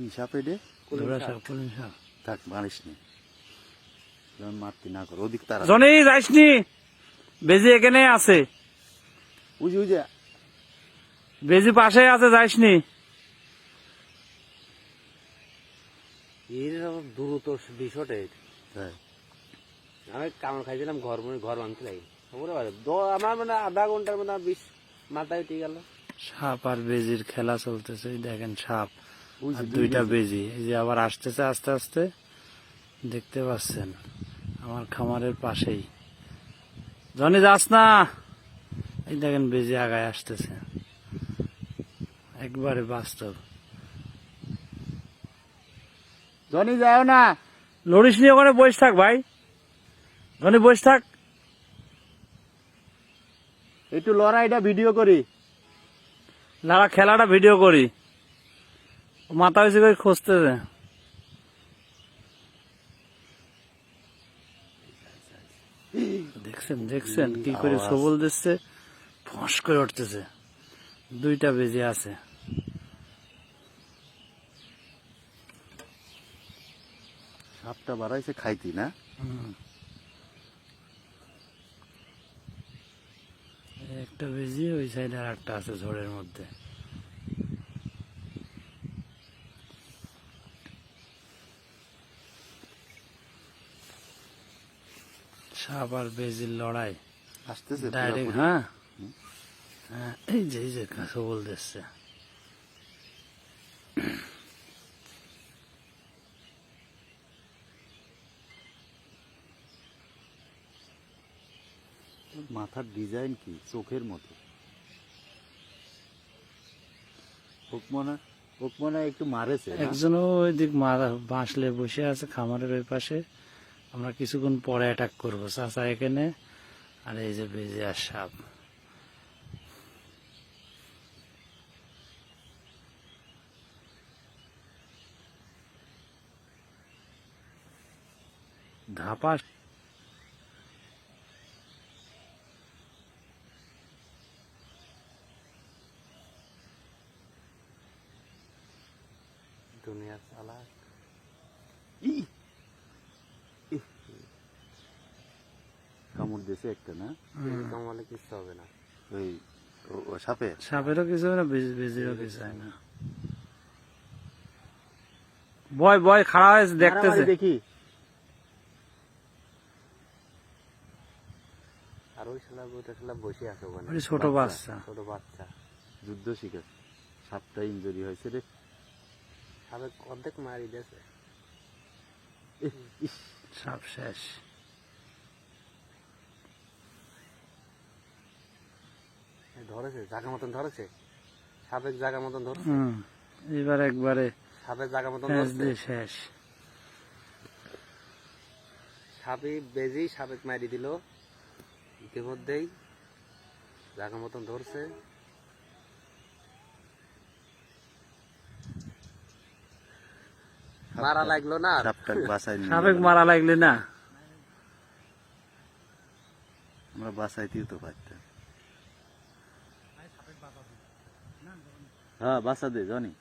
কি সাপ থাক মারিস নি। মারতি না কর ওদিক তারা। জনি যাইসনি বেজি এখানে আছে। বুঝি বুঝি। বেজি পাশে আছে দ্রুত এটা। তাই আমি কামড় খাইছিলাম ঘর মনে- ঘর বানতে লাগি। আমার মানে আধা ঘণ্টার মধ্যে বিষ মাথায় উঠে গেল। সাপ আর বেজির খেলা চলতেছে দেখেন সাপ। আর দুইটা বেজি। এই যে আবার আসতেছে আস্তে আস্তে দেখতে পাচ্ছেন আমার খামারের পাশেই। জনি যাস না। এই দেখেন বেজি আগায় আসতেছে। একবারে বাস্তব। জনি যাও না। লড়িস নিয়ে ওখানে বসে থাক ভাই। জনি বসে থাক। একটু লড়াইটা ভিডিও করি। লারা খেলাটা ভিডিও করি। মাথা হয়েছে করে খুঁজতেছে। দেখছেন দেখছেন কি করে। সবল দিচ্ছে ফস করে উঠতেছে। দুইটা বেজে আছে। সাপটা বাড়াইছে খাইতি না? একটা বেজি ওই সাইডে আর একটা আছে ঝড়ের মধ্যে। সাপ আর বেজির লড়াই। আসতেছে ডাইরেক্ট হ্যাঁ। হ্যাঁ এই যে এই যে সবল দিচ্ছে। মাথার ডিজাইন কি? চোখের মতো। একটু মারেছে একজন ওই দিক মারা বাঁশলে বসে আছে খামারের ওই পাশে। আমরা কিছুক্ষণ পরে অ্যাটাক করব। চাচা এখানে আর এই যে বেজে আর সাপ। ধাপা দুনিয়ার চালা ই! কামড় দিয়েছে একটা না? কামালে কিচ্ছু হবে না। ওই সাপে সাপেরও কিছু হয় না বেজিরও কিছু হয় না। বয় বয় খাড়া হয়েছে দেখতেছে। দেখি। আর ওই শালা ওইটা শালা বসে আছে ওখানে। ছোট বাচ্চা। ছোট বাচ্চা। যুদ্ধ শিখেছে সাপটা ইঞ্জুরি হয়েছে রে। সাবে অর্ধেক মারি দিয়েছে। ইস! সাপ শেষ। ধরেছে জায়গা মতন ধরেছে? সাবেক জায়গা মতন ধরছে? এবার একবারে সাবেক জায়গা মতন শেষ ধরছে? সাপে বেজি সাবেক মারি দিল। ইতিমধ্যেই জায়গা মতন ধরছে। মারা লাগল না সাবেক মারা লাগলে না? আমরা বাসাইতেও তো পারতাম হ্যাঁ বাসা দে জানি।